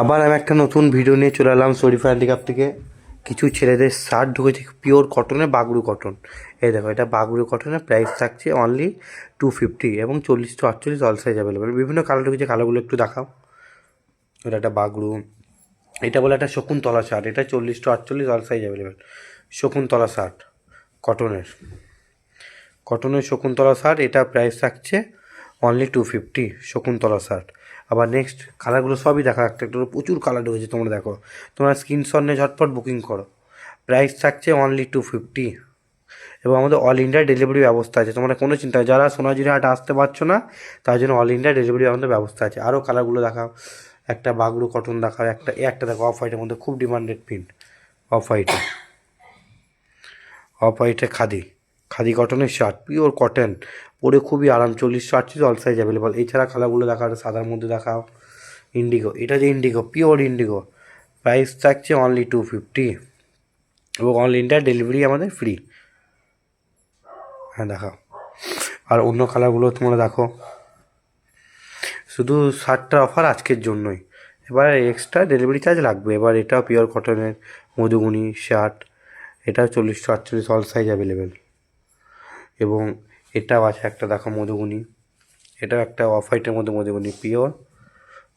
আবার আমি একটা নতুন ভিডিও নিয়ে চলে এলাম শরীফ হ্যান্ডিক্যাপ থেকে। কিছু ছেলেদের শার্ট ঢুকেছে পিওর কটনে বাগড়ু কটন এই দেখো, এটা বাগড়ু কটনের প্রাইস থাকছে অনলি টু ফিফটি এবং চল্লিশ টু আটচল্লিশ অল সাইজ অ্যাভেলেবেল বিভিন্ন কালার ঢুকেছে কালারগুলো একটু দেখাও। এটা একটা বাগড়ু এটা বলে একটা শকুন্তলা শার্ট এটা চল্লিশ টু আটচল্লিশ all size available Shakuntala shirt কটনের কটনের শকুন্তলা শার্ট এটা প্রাইস থাকছে only two fifty Shakuntala shirt আবার নেক্সট কালারগুলো সবই দেখা একটা একটা প্রচুর কালার ঢুকেছে তোমরা দেখো। তোমরা স্ক্রিনশট নিয়ে ঝটপট বুকিং করো। প্রাইস থাকছে অনলি টু ফিফটি এবং আমাদের অল ইন্ডিয়া ডেলিভারি ব্যবস্থা আছে। তোমরা কোনো চিন্তা যারা সোনাঝুরি হাট আসতে পারছ না, তার জন্য অল ইন্ডিয়া ডেলিভারি আমাদের ব্যবস্থা আছে। আরও কালারগুলো দেখাও। একটা বাগড়ু কটন দেখাও। একটা একটা দেখো অফ হোয়াইটের মধ্যে খুব ডিমান্ডেড প্রিন্ট অফ হোয়াইটে অফ হোয়াইটে খাদি। খাদি কটনের শার্ট পিওর কটন পরে খুবই আরাম, চল্লিশ আটত্রিশ অল সাইজ অ্যাভেলেবল এছাড়া কালারগুলো দেখাও সাদার মধ্যে দেখাও। ইন্ডিগো এটা যে ইন্ডিগো পিওর ইন্ডিগো প্রাইস থাকছে অনলি টু ফিফটি এবং অল ইন্ডিয়া ডেলিভারি আমাদের ফ্রি হ্যাঁ দেখাও। আর অন্য কালারগুলো তোমরা দেখো। শুধু শার্টটার অফার আজকের জন্যই। এবার এক্সট্রা ডেলিভারি চার্জ লাগবে। এবার এটাও পিওর কটনের মধুগুনি শার্ট এটাও চল্লিশ আটচল্লিশ অল সাইজ অ্যাভেলেবেল এবং এটাও আছে একটা দেখো মধুগুনি এটাও একটা অফ হোয়াইটের মধ্যে মধুগুনি পিওর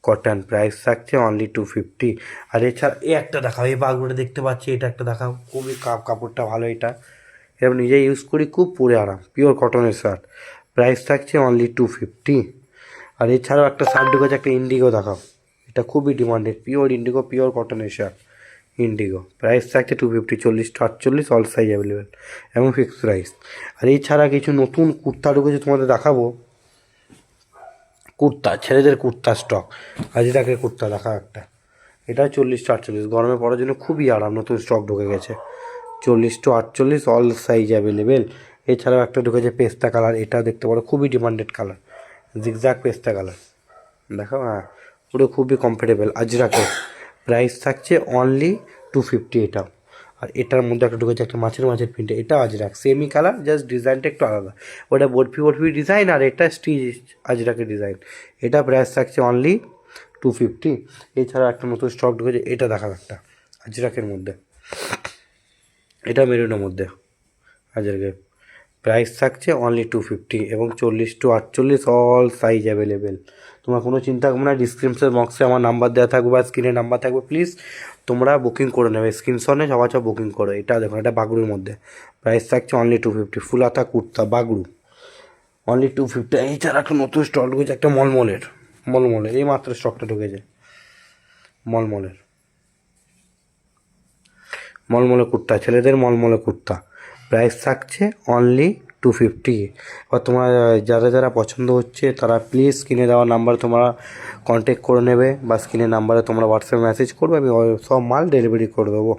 কটন প্রাইস থাকছে অনলি টু ফিফটি আর এছাড়া এই একটা দেখাও, এই বাগগুলো দেখতে পাচ্ছি, এটা একটা দেখাও, খুবই কাপ কাপড়টা ভালো এটা। এরকম নিজে ইউজ করি, খুব পরে আরাম পিওর কটনের শার্ট প্রাইস থাকছে অনলি টু ফিফটি আর এছাড়াও একটা শার্ট ঢুকেছে, একটা ইন্ডিগো দেখাও। এটা খুবই ডিমান্ডেড পিওর ইন্ডিগো পিওর কটনের শার্ট ইন্ডিগো প্রাইস থাকছে টু ফিফটি চল্লিশ আটচল্লিশ অল সাইজ অ্যাভেলেবেল এবং ফিক্সড প্রাইস আর এছাড়া কিছু নতুন কুর্তা ঢুকেছে তোমাদের দেখাবো। কুর্তা, ছেলেদের কুর্তা স্টক আজ আজিরাকের কুর্তা দেখা একটা। এটা চল্লিশ টু আটচল্লিশ গরমে পড়ার জন্য খুবই আরাম, নতুন স্টক ঢুকে গেছে। চল্লিশ টু আটচল্লিশ অল সাইজ অ্যাভেলেবেল এছাড়াও একটা ঢুকেছে পেস্তা কালার এটা দেখতে পারো, খুবই ডিমান্ডেড কালার জিগজ্যাগ পেস্তা কালার। দেখো হ্যাঁ। পুরো খুবই কমফোর্টেবল আজরাকের প্রাইস থাকছে অনলি টু ফিফটি এটাও আর এটার মধ্যে একটা ঢুকেছে একটা মাছের মাছের প্রিন্টে, এটা আজরাক সেমি কালার জাস্ট ডিজাইনটা একটু আলাদা। ওটা বরফি বরফি ডিজাইন আর এটা স্টিচ আজরাকের ডিজাইন এটা প্রাইস থাকছে অনলি টু ফিফটি এছাড়া একটা নতুন স্টক ঢুকেছে, এটা দেখা একটা, আজরাকের মধ্যে। এটা মেরুনের মধ্যে, আজরাকের। প্রাইস থাকছে অনলি টু ফিফটি এবং চল্লিশ টু আটচল্লিশ অল সাইজ অ্যাভেলেবেল তোমার কোনো চিন্তা করব না ডিসক্রিপশন বক্সে আমার নাম্বার দেওয়া থাকবে বা স্ক্রিনে নাম্বার থাকবে প্লিজ তোমরা বুকিং করে নেবে। স্ক্রিনশনে সবার সব বুকিং করো। এটা দেখো, এটা বাগড়ুর মধ্যে। প্রাইস থাকছে অনলি টু ফিফটি ফুল ফুলাতা kurta Bagru only two fifty এছাড়া একটা নতুন স্টল ঢুকেছে, একটা মলমলের মলমলের। এই মাত্র স্টকটা ঢুকেছে। মলমলের। মলমলে কুর্তা, ছেলেদের মলমলে কুর্তা। প্রাইস থাকছে অনলি টু ফিফটি এবার তোমার যারা যারা পছন্দ হচ্ছে, তারা প্লিজ স্ক্রিনে দেওয়া নাম্বার তোমরা কন্ট্যাক্ট করে নেবে বা স্ক্রিনের নাম্বারে তোমরা হোয়াটসঅ্যাপ মেসেজ করবে, আমি সব মাল ডেলিভারি করে দেবো।